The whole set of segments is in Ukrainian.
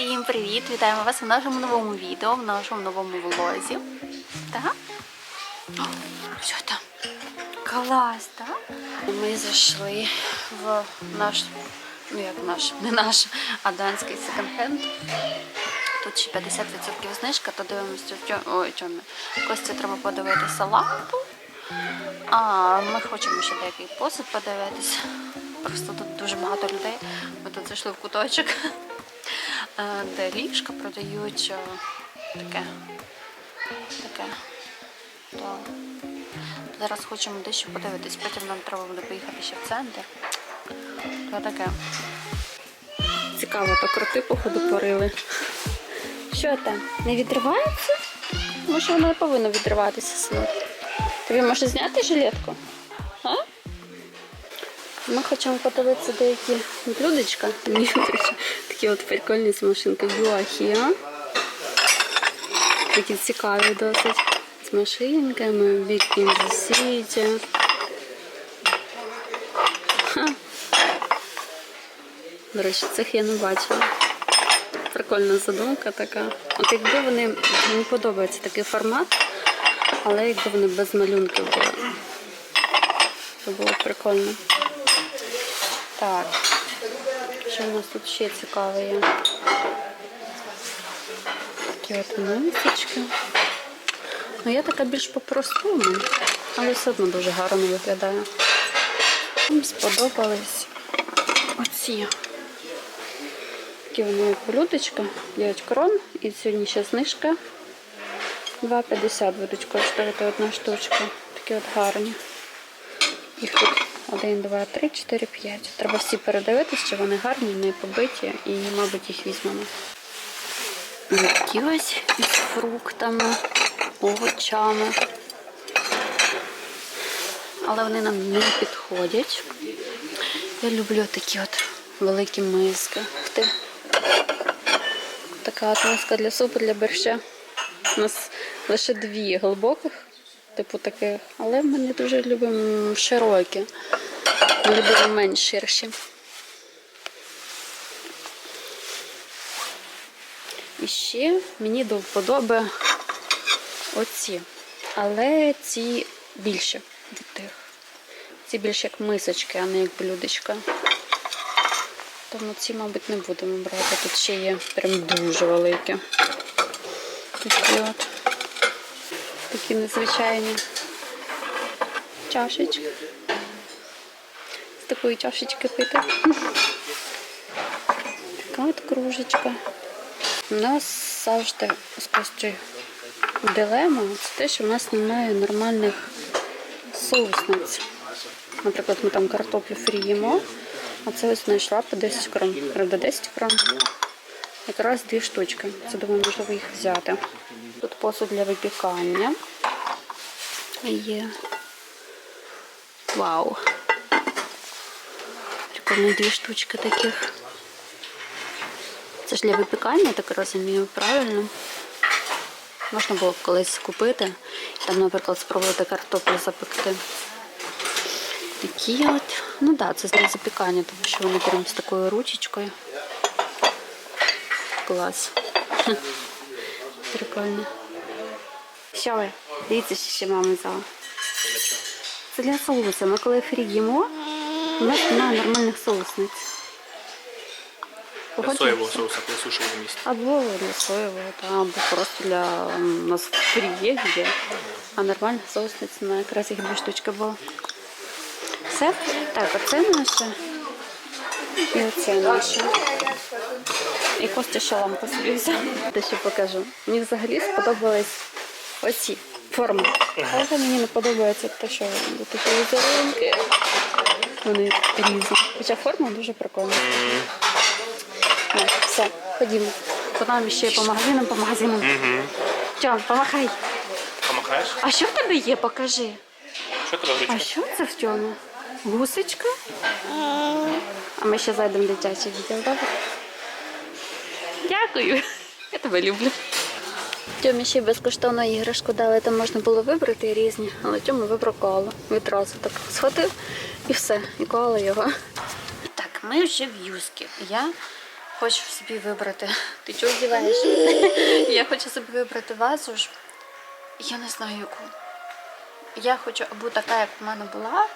Всім привіт! Вітаємо вас в нашому новому відео, в нашому новому влозі. Так? Що там? Клас, так? Ми зайшли в наш, ну як наш, не наш, а данський секонд-хенд. Тут ще 50% знижка, то дивимося, ой. Костя треба подивитися лампу. А ми хочемо ще деякий посуд подивитися. Просто тут дуже багато людей. Ми тут зайшли в куточок, де ліжка продають е, таке. таке. То зараз хочемо дещо подивитись, потім нам треба буде поїхати ще в центр. То таке. Цікаво, то кроти, походу, порили. Що там? Не відривається? Може воно не повинно відриватися силу. Тобі може зняти жилетку? А? Ми хочемо подивитися деякі блюдечка. Такі- от прикольні з машинки Юахія. Такі цікаві досить. З машинками, Big in. До речі, цих я не бачила. Прикольна задумка така. От якби вони мені подобається такий формат, але якби вони без малюнків були. Це було б прикольно. Так. Що у нас тут ще цікаве є? Такі от мисочки. Ну, я така більш по-простому, але все одно дуже гарно виглядає. Мені сподобались оці. Такі вони як блюдечка, 9 крон. І сьогодні ще знижка. 2,50 будуть коштувати одна штучка. Такі от гарні. Їх тут 1, 2, 3, 4, 5. Треба всі передивитися, чи вони гарні, не побиті, і, мабуть, їх візьмемо. Такі ось із фруктами, овочами. Але вони нам не підходять. Я люблю такі от великі миски. Ти. Така от миска для супу, для борща. У нас лише дві глибоких, типу таких, але ми не дуже любимо широкі. Ми любимо менш ширші. І ще мені до вподоби оці. Але ці більше від тих. Ці більше як мисочки, а не як блюдечка. Тому ці, мабуть, не будемо брати. Тут ще є прям дуже великі. Такі от. Такі незвичайні чашечки. Такої чашечки пити. Така от кружечка. У нас завжди з Костю дилема це те, що в нас немає нормальних соусниць. Наприклад, ми там картоплю фрі їмо, а це ось знайшла по 10 крон. Правда, 10 крон. Якраз дві штучки. Це думаю, можливо їх взяти. Тут посуд для випікання. Є. Вау. Прикольно дві штучки таких. Це ж для випікання, я так розумію, правильно? Можна було б колись купити. Там, наприклад, спробувати картоплю запекти. Такі от. Ну так, да, це для запікання, тому що вони прям з такою ручечкою. Клас. Прикольно. Що ви? Дивіться, що ще мама взяла. Це для соусу. Ми коли фрі їмо, у нас немає нормальних соусниць. Для соєвого соуса при сушевому місці. Або для соєвого, та, або просто для у нас фрі є. А нормальних соусниць на якраз їх дві штучки було. Все? Так, оце наше. І оце наше. І Костя ще лампу собі взяв. Те, що покажу. Мені взагалі сподобались оці форми. Але мені не подобається те, що такі візерунки. Вони різні. Хоча форма дуже прикольна. Так, все, ходімо. Бо нам ще по магазинам, по магазинам. Тьом, помахай. Помахаєш? А що в тебе є? Покажи. Що тебе в А що це в цьому? Гусечка? А ми ще зайдемо в дитячий відділ, добре? Дякую. Я тебе люблю. Тьомі ще безкоштовно іграшку дали, там можна було вибрати різні, але Тьома вибрав коалу. Відразу так схватив і все, і коала його. Так, ми вже в юзкі. Я хочу собі вибрати. Ти чого здіваєш? Я хочу собі вибрати вазу ж. Я не знаю яку. Я хочу або така, як в мене була,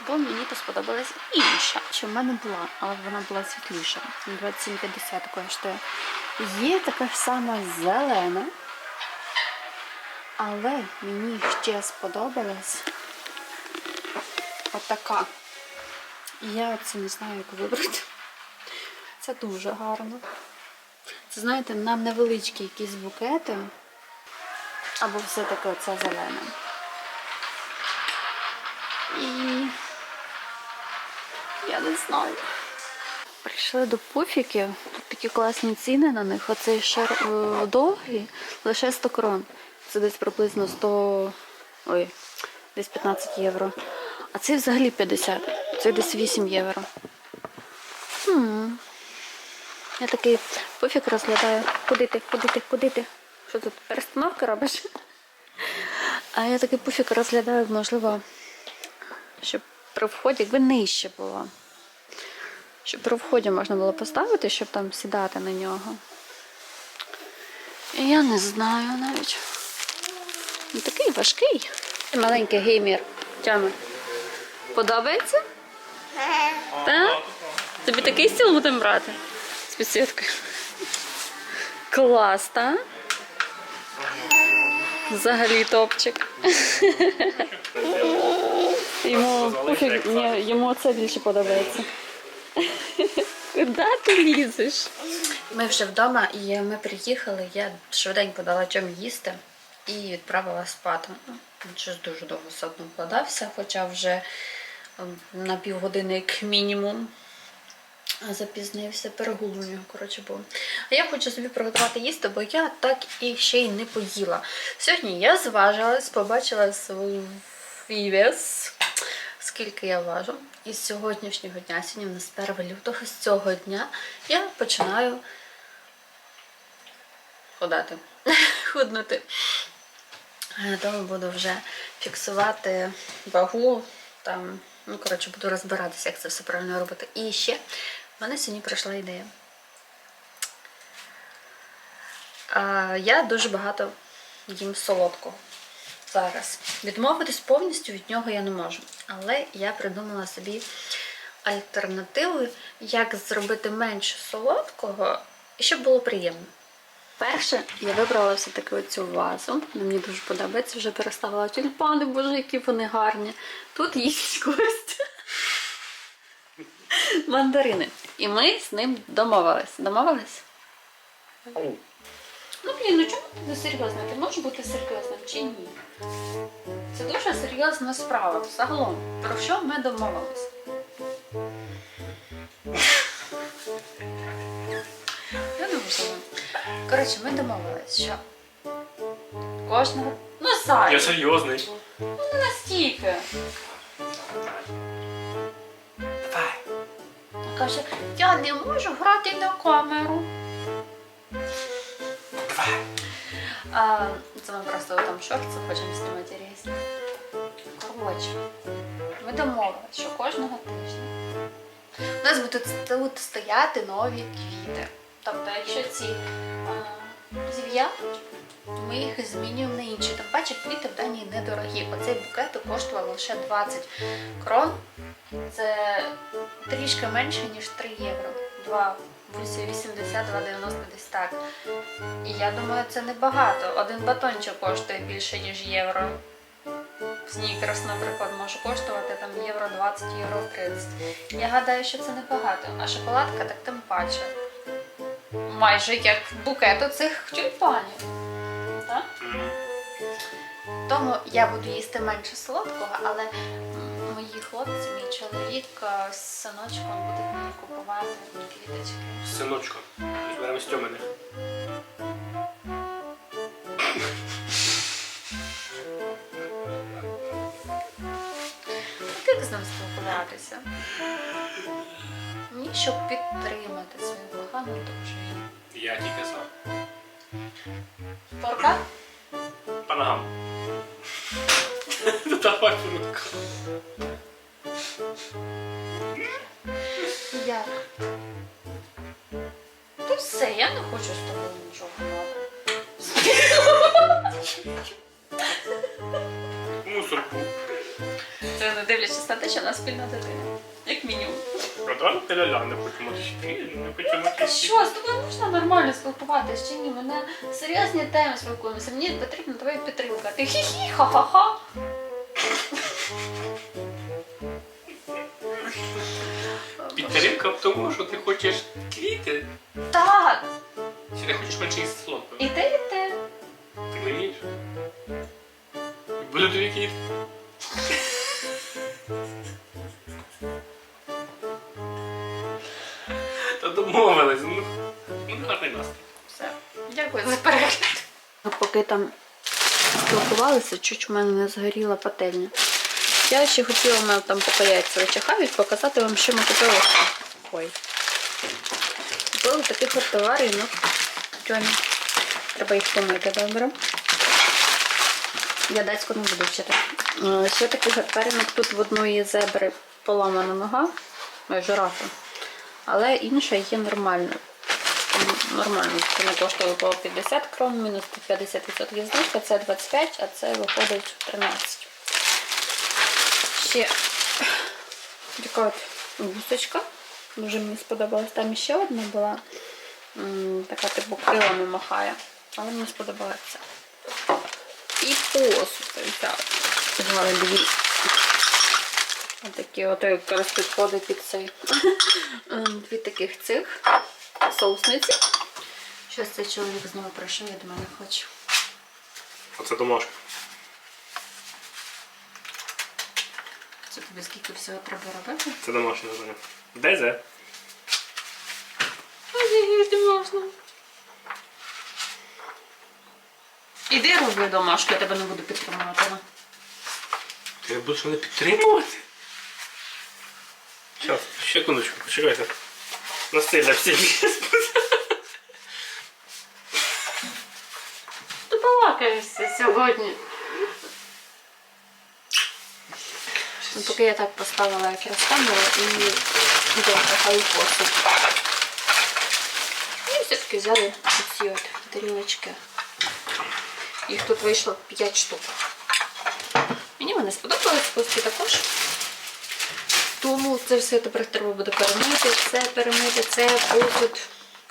або мені то сподобалась інша. Чи в мене була, але вона була світліша. 27,50 коштує. Є така ж сама зелена, але мені ще сподобалась отака. І я оце не знаю, як вибрати. Це дуже гарно. Це, знаєте, на невеличкі якісь букети. Або все-таки оця зелена. І я не знаю. Прийшли до пуфіків. Тут такі класні ціни на них. Оцей шар е, довгий, лише 100 крон. Це десь приблизно 100. Ой, десь 15 євро. А цей взагалі 50. Це десь 8 євро. Хм. Я такий пуфік розглядаю. Куди ти? Куди ти? Куди ти? Що тут? Перестановки робиш? А я такий пуфік розглядаю, можливо, щоб при вході, якби нижче було. Щоб при вході можна було поставити, щоб там сідати на нього. Я не знаю навіть. Він такий важкий. Маленький геймер. Тями. Подобається? Так? Тобі такий стіл будемо брати? З підсвіткою. Клас, так? Взагалі топчик. Йому, пофіг, ні, йому це більше подобається. Куди ти лізеш? Ми вже вдома і ми приїхали. Я швиденько дала чому їсти і відправила спати. Щось дуже довго все одно вкладався, хоча вже ем, на півгодини як мінімум запізнився, перегул коротше, був. А я хочу собі приготувати їсти, бо я так і ще й не поїла. Сьогодні я зважилась, побачила свій вес, скільки я важу. І з сьогоднішнього дня, сьогодні в нас 1 лютого, з цього дня я починаю ходати, худнути. Тому буду вже фіксувати вагу, там, ну, коротше, буду розбиратися, як це все правильно робити. І ще в мене сьогодні прийшла ідея. Е, Я дуже багато їм солодкого зараз. Відмовитись повністю від нього я не можу. Але я придумала собі альтернативу, як зробити менше солодкого і щоб було приємно. Перше, я вибрала все-таки оцю вазу. Мені дуже подобається, вже переставила тюльпани, боже, які вони гарні. Тут їсть кость. Мандарини. І ми з ним домовились. Домовились? Ну, блін, ну чому ти не серйозно? Ти можеш бути серйозним чи ні? Це дуже серйозна справа. Загалом, про що ми домовились? Коротше, ми домовились, що кожного. Ну, Я серйозний. ну не настільки. Давай. Каже, я не можу грати на камеру. Давай. А, це ми просто там шорти хочемо знімати різні. Коротше, ми домовилися, що кожного тижня у нас будуть тут стояти нові квіти. Тобто, якщо ці зів'я, ми їх змінюємо на інші. Тим паче квіти в Данії недорогі. Оцей букет коштував лише 20 крон. Це трішки менше, ніж 3 євро. 2 80, 2,90 десь так. І я думаю, це небагато. Один батончик коштує більше, ніж євро. Снікерс, наприклад, може коштувати там євро 20, євро 30. Я гадаю, що це небагато. А шоколадка так тим паче. Майже як букет оцих тюльпанів. Так? Тому я буду їсти менше солодкого, але мої хлопці, мій чоловік з синочком будуть мені купувати квіточки. Синочко. Беремо Стьоминих. От як з ним спілкуватися? Ні, щоб підтримати свою дружину. Я тільки сам. Порка? По. Давай по рукам. Як? Все, я не хочу з тобою нічого мати. Мусор був. Це не дивлячись на те, що в нас спільна дитина. Як ля-ля, не хочемо тішки, не хочемо тішки. Що, з тобою можна нормально спілкуватися чи ні? Ми на серйозні теми спілкуємося. Мені потрібна твоя підтримка. Ти хі-хі, ха-ха-ха. Підтримка в тому, що ти хочеш квіти. Так, Чи ти хочеш менше їсти солодко? і те, і те. Ти не вмієш? Буду тобі квіти. Поки там спілкувалися, чуть в мене не згоріла пательня. Я ще хотіла в мене там поки яйця показати вам, що ми купили. Ой. Купили таких от тваринок. Тьомі. Треба їх помити добре. Я датську не буду вчити. Е, Ще таких от тут в одної зебри поламана нога, е, жирафа. Але інша є нормальна. Нормально, це не коштує по 50 крон, мінус 50% знижка, це 25, а це виходить 13. Ще така от гусочка. Дуже мені сподобалась. Там ще одна була. Така типу крилами махає. Але мені сподобається. І посуд дві. Отакі от якраз підходить під цей. Ем, Дві таких цих соусниці. Щось цей чоловік знову прийшов, я до мене хоче. Оце домашка. Це тобі скільки всього треба робити? Це домашнє завдання. Де зе? Офігеть можна. Іди роби домашку, я тебе не буду підтримувати. Ти будеш мене підтримувати? Щас, секундочку, почекайте. Настиля всі Ти балакаєшся сьогодні. Ну, поки я так поставила якраз камеру і запахаю посуд. І все-таки взяли ці от тарілочки. Їх тут вийшло 5 штук. Мені вони сподобались, пості також. Тому це все тепер треба буде перемити, це перемити, це посуд.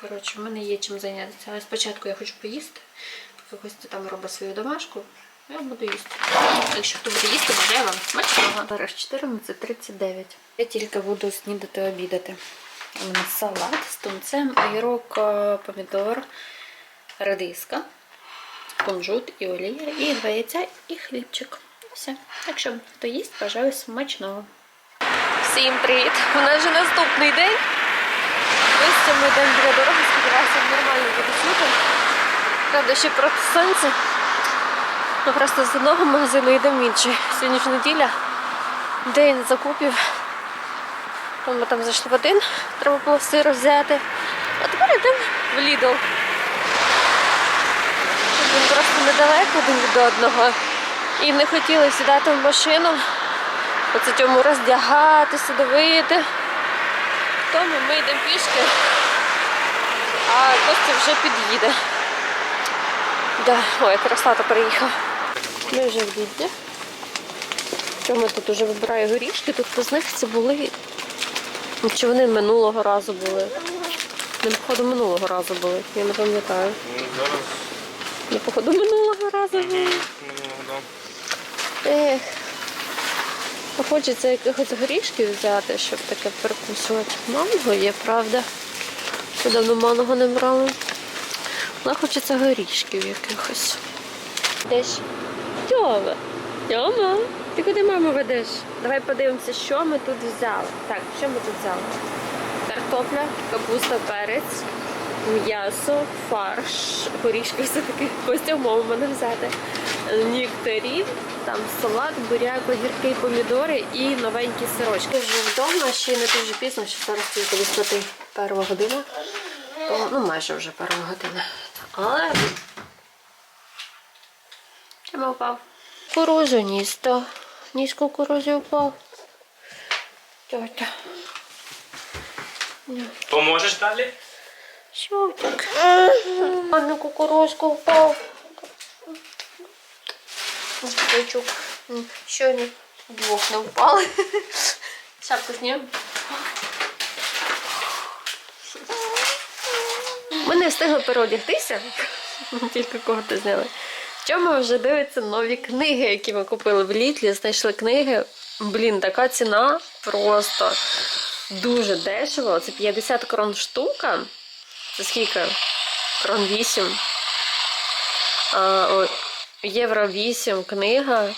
Коротше, в мене є чим зайнятися. Але спочатку я хочу поїсти. Поки Костя там робить свою домашку, я буду їсти. Якщо хто буде їсти, бажаю вам смачного. Зараз 14.39. Я тільки буду снідати обідати. У мене салат з тунцем, огірок, е, помідор, редиска, кунжут і олія, і два яйця, і хлібчик. Все. Так що, хто їсть, бажаю смачного. Всім привіт! У нас вже наступний день. Ось це ми йдемо біля дороги, сподіваюся, нормально буде чути. Правда, ще проти сонця. Ми просто з одного магазину йдемо в інший. Сьогодні ж неділя, день закупів. Ми там зайшли в один, треба було сир взяти. А тепер йдемо в Lidl. Він просто недалеко один від одного. І не хотіли сідати в машину. Оце цьому роздягатися, дивити. Тому ми йдемо пішки, а Костя вже під'їде. Да. Ой, якраз тато приїхав. Ми вже в Ліді. Чому тут вже вибираю горішки? Тут по знижці були. Ну, Чи вони минулого разу були? Не, походу, минулого разу були, я не пам'ятаю. Не, походу, минулого разу були. Ех. Хочеться якихось горішків взяти, щоб таке перекусувати. Манго є, правда. Ми давно манго не брали. Але хочеться горішків якихось. Десь. Тьома. Тьома. Ти куди маму ведеш? Давай подивимося, що ми тут взяли. Так, що ми тут взяли? Картопля, капуста, перець, м'ясо, фарш, горішки все-таки Костя мову мене взяти. Нектарін, там салат, буряк, огірки, помідори і новенькі сирочки. Вже вдома, ще не дуже пізно, що зараз тільки десь перша година. То, ну, майже вже перша година. Але Чому впав? Кукурузу ніс, то ніс кукурузи впав. Тьотя. Поможеш далі? Що так? А на кукурузку впав. Діточок. Що ні? Двох не впали. Шапку знімемо. Ми не встигли переодягтися, тільки когти зняли. Чому вже дивиться нові книги, які ми купили в Літлі, знайшли книги. Блін, така ціна просто дуже дешево. Це 50 крон штука. Це скільки? Крон 8. А, євро 8 книга.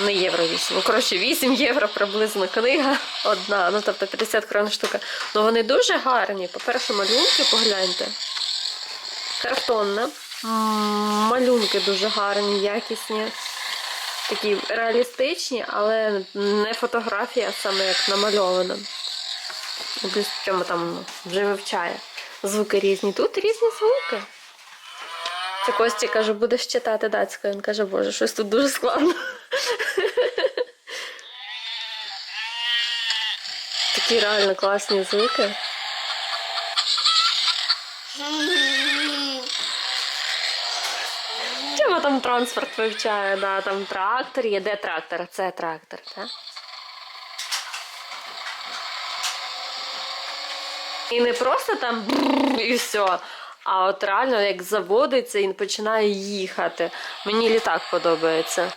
Не євро 8. Ну, коротше, 8 євро приблизно книга одна. Ну, тобто 50 крон штука. Ну вони дуже гарні. По-перше, малюнки погляньте. Картонна. Малюнки дуже гарні, якісні. Такі реалістичні, але не фотографія, саме як намальована. Десь в чому там вже вивчає. Звуки різні. Тут різні звуки. Це Кості каже, будеш читати датською. Він каже, боже, щось тут дуже складно. Такі реально класні звуки. Чому там транспорт вивчає? Да, там трактор є. Де трактор? Це трактор, так? І не просто там і все. А от реально як заводиться і починає їхати. Мені літак подобається.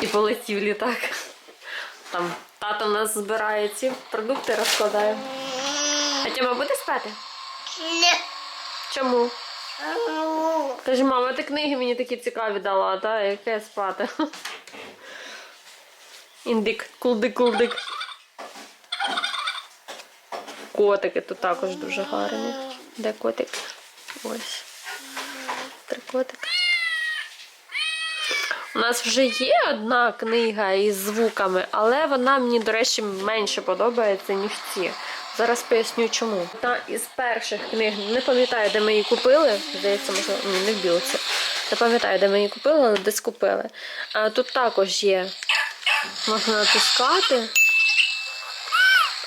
І полетів літак. Там тато у нас збирає ці продукти, розкладає. А Тьома буде спати? Не. Чому? Каже, мама, ти книги мені такі цікаві дала, та яке спати. Індик, кулдик, кулдик. Котики тут також дуже гарні. Де котик? Ось. Три котика. У нас вже є одна книга із звуками, але вона мені, до речі, менше подобається, ніж ці. Зараз поясню чому. Одна із перших книг, не пам'ятаю, де ми її купили. Здається, може, ні, не в білці. Не пам'ятаю, де ми її купили, але десь купили. Тут також є. Можна натискати.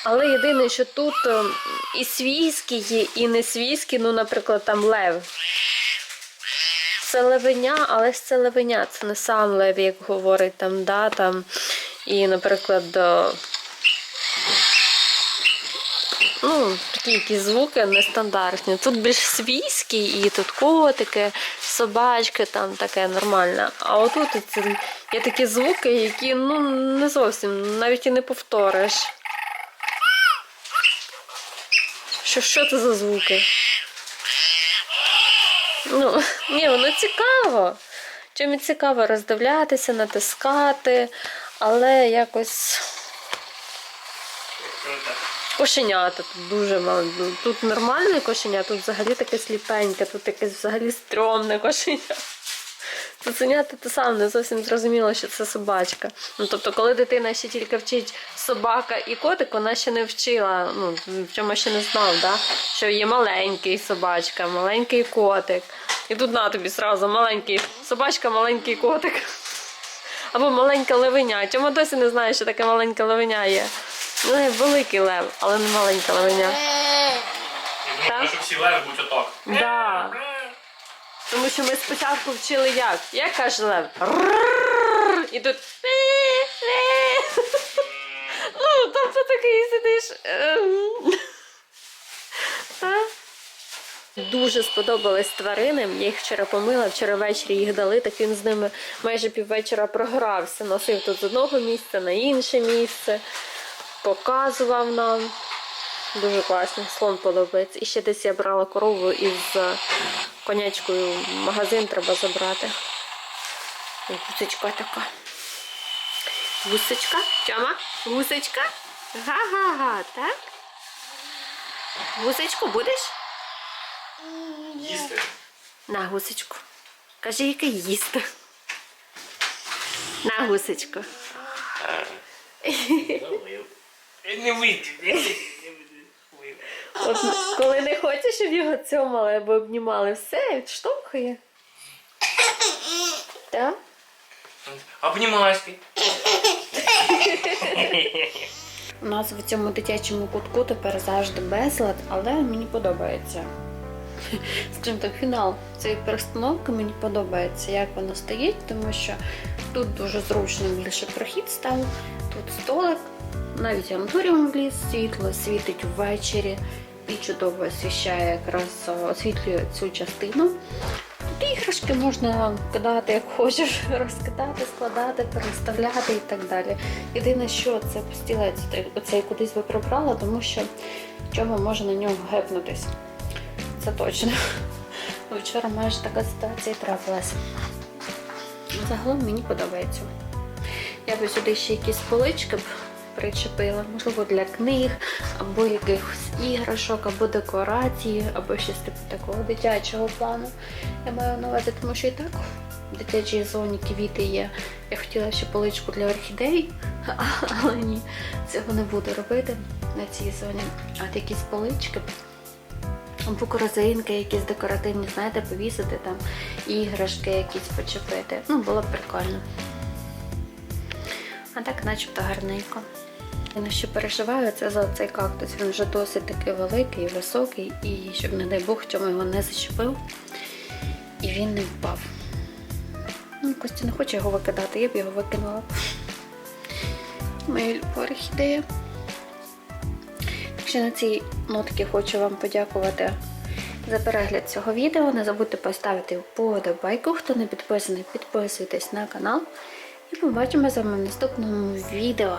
Але єдине, що тут ем, і свійські і не свійські, ну, наприклад, там лев. Це левеня, але ж це левеня, це не сам лев, як говорить там, да, там. І, наприклад, е, ну, такі якісь звуки нестандартні. Тут більш свійські, і тут котики, собачки, там таке нормальне. А отут є такі звуки, які ну, не зовсім навіть і не повториш. Що, що це за звуки? Ну, ні, воно цікаво. Чим і цікаво роздивлятися, натискати, але якось кошенята тут дуже мало. Тут нормальне кошеня, тут взагалі таке сліпеньке, тут якесь взагалі стрьомне кошеня. Цуценята те саме не зовсім зрозуміло, що це собачка. Ну тобто, коли дитина ще тільки вчить собака і котик, вона ще не вчила, ну в чому ще не знав, да? що є маленький собачка, маленький котик. І тут на тобі сразу маленький собачка, маленький котик. Або маленька левеня. Чому досі не знаю, що таке маленька левеня є? Ну, є великий лев, але не маленька левеня. Я думаю, всі леви будуть отак. Да. Тому що ми спочатку вчили як? Як каже лев? І тут. Ну, тобто такий сидиш. Дуже сподобались тварини. Я їх вчора помила, вчора ввечері їх дали, так він з ними майже піввечора програвся. Носив тут з одного місця на інше місце, показував нам. Дуже класно, слон подобається. І ще десь я брала корову із е, конячкою в магазин треба забрати. Гусечка така. Гусечка? Тьома? Гусечка? Га-га-га, так? Гусечку будеш? Їсти. На гусечку. Кажи, яке їсти. На гусечку. Не вийде. От коли не хочеш, щоб його цьомали або обнімали, все, відштовхує. Так? Обнімашки. У нас в цьому дитячому кутку тепер завжди безлад, але мені подобається. Скажімо так, фінал цієї перестановки мені подобається, як воно стоїть, тому що тут дуже зручно більше прохід став, тут столик, навіть антуріум вліз, світло світить ввечері і чудово освіщає, якраз освітлює цю частину. Тут іграшки можна кидати як хочеш, розкидати, складати, переставляти і так далі. Єдине, що це стілець оцей кудись би прибрала, тому що чого може на нього гепнутись. Це точно. Вчора майже така ситуація і трапилась. Загалом мені подобається. Я би сюди ще якісь полички б причепила, можливо, для книг, або якихось іграшок, або декорації, або щось типу такого дитячого плану. Я маю на увазі, тому що і так в дитячій зоні квіти є. Я хотіла ще поличку для орхідей, але ні, цього не буду робити на цій зоні. А от якісь полички або корзинки якісь декоративні, знаєте, повісити там іграшки якісь почепити. Ну, було б прикольно. А так начебто гарненько. На що переживаю, це за цей кактус. Він вже досить такий великий, високий, і щоб, не дай Бог, чому його не зачепив, і він не впав. Ну, Костя не хоче його викидати, я б його викинула. Моя орхідея. Що на цій нотці хочу вам подякувати за перегляд цього відео. Не забудьте поставити вподобайку. Хто не підписаний, підписуйтесь на канал. І побачимо з вами в наступному відео.